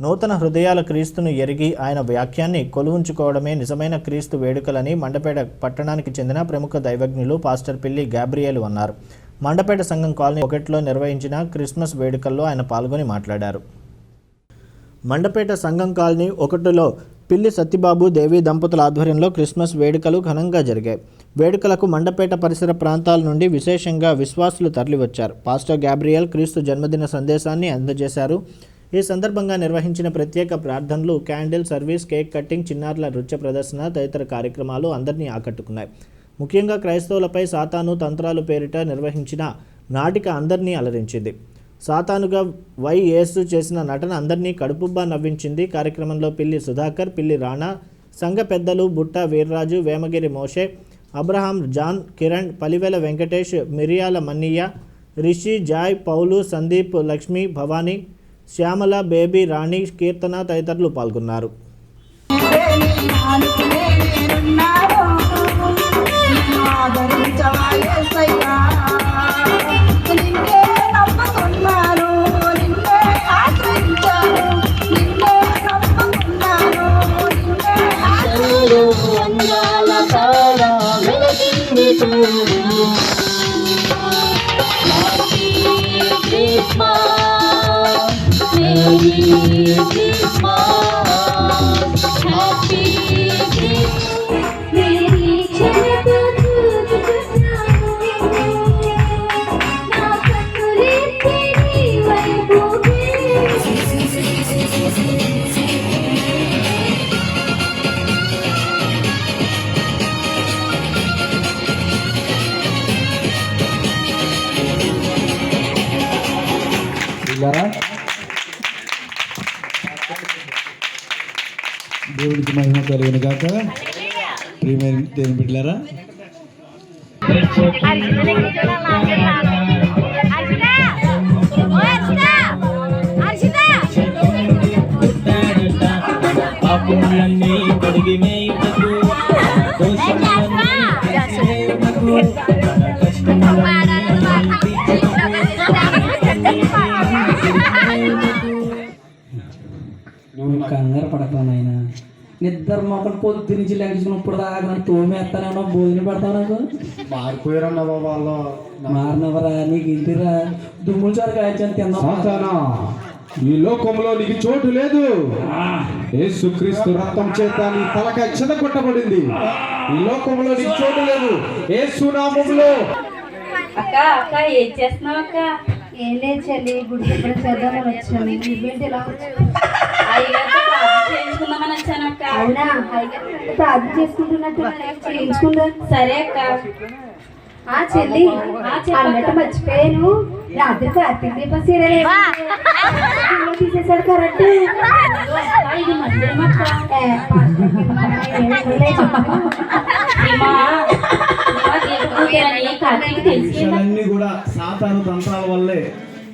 నూతన హృదయాల క్రీస్తును ఎరిగి ఆయన వ్యాఖ్యాన్ని కొలువుంచుకోవడమే నిజమైన క్రీస్తు వేడుకలని మండపేట పట్టణానికి చెందిన ప్రముఖ దైవజ్ఞులు పాస్టర్ పిల్లి గాబ్రియేలు అన్నారు. మండపేట సంఘం కాలనీ ఒకటిలో నిర్వహించిన క్రిస్మస్ వేడుకల్లో ఆయన పాల్గొని మాట్లాడారు. మండపేట సంఘం కాలనీ ఒకటిలో పిల్లి సత్యబాబు దేవి దంపతుల ఆధ్వర్యంలో క్రిస్మస్ వేడుకలు ఘనంగా జరిగాయి. వేడుకలకు మండపేట పరిసర ప్రాంతాల నుండి విశేషంగా విశ్వాసులు తరలివచ్చారు. పాస్టర్ గ్యాబ్రియల్ క్రీస్తు జన్మదిన సందేశాన్ని అందజేశారు. ఈ సందర్భంగా నిర్వహించిన ప్రత్యేక ప్రార్థనలు క్యాండిల్ సర్వీస్ కేక్ కటింగ్ చిన్నారుల నృత్య ప్రదర్శన తదితర కార్యక్రమాలు అందరినీ ఆకట్టుకున్నాయి. ముఖ్యంగా క్రైస్తవులపై సాతాను తంత్రాలు పేరిట నిర్వహించిన నాటిక అందరినీ అలరించింది. సాతానుగా వై చేసిన నటన అందరినీ కడుపుబ్బా నవ్వించింది. కార్యక్రమంలో పిల్లి సుధాకర్ పిల్లి రాణా సంఘ పెద్దలు బుట్ట వీర్రాజు వేమగిరి మోషే Abraham John Kiran Palivela Venkatesh Miriyala Mannaiah Rishi Joy పౌలు సందీప్ లక్ష్మి భవానీ శ్యామల బేబీ రాణి కీర్తన తదితరులు పాల్గొన్నారు. Thank you. దేవుడికి మహిమ కలుగును గాక. ప్రియమైన దేవుని బిడ్డలారా. మేయుటకు నువ్వు కంగారు పడతావు నాయన. నిద్ర మొక్కలు పొద్దు నుంచి లెగించినప్పుడు దాకా నన్ను తోమేస్తానో భోజనం పెడతావు నాకు. మారిపోయారన్న వాళ్ళు. మారినవరా? నీకు ఇంటిరా? దుమ్ములు చారు కాయచాను తిందాం సాతానా ఈ లోకంలో నీకు చోటు లేదు. యేసుక్రీస్తు రక్తం చేత నీ తలకాయ చెదగొట్టబడింది ఈ లోకంలో నీకు చోటు లేదు. యేసు నామములో అక్క అక్క ఏం చేస్తున్నావు అక్క? ఏం లేదు చెల్లి గుడి చేద్దామని వచ్చాను. నువ్వేంటి ఇలా ప్రార్థన చేయించుకుందామని వచ్చాను. అవునా ప్రార్థన చేసుకుంటున్నట్టు చేయించుకుందా సరే అక్క. ఆ చెల్లి. అన్నట్టు మర్చిపోయాను. రాత్రి కార్తీక దీపం సీరియల్. తీసేశాడు కరెక్ట్. ఇది కూడా సాతాను తంత్రాల వల్లే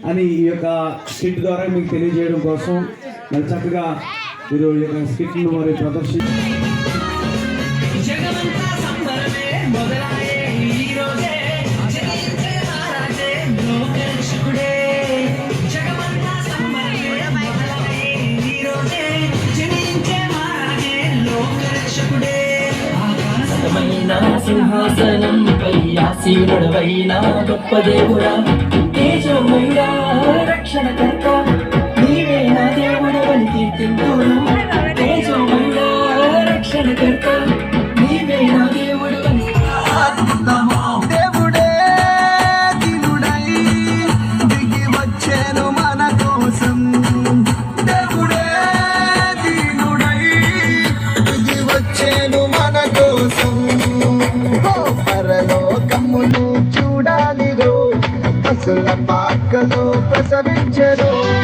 అని ఈ యొక్క స్కిట్ ద్వారా మీకు తెలియజేయడం కోసం మరి చక్కగా మీరు ఈ యొక్క స్కిట్ను మరి ప్రదర్శించి జగమంతా సంబరమే మొదలాయే ఈ రోజే. జయించే మహారాజే లోకరక్షకుడే వచ్చేను మన కోసం. పరలోకమును చూడాలిరో. పసుల పాకలో ప్రసవించరు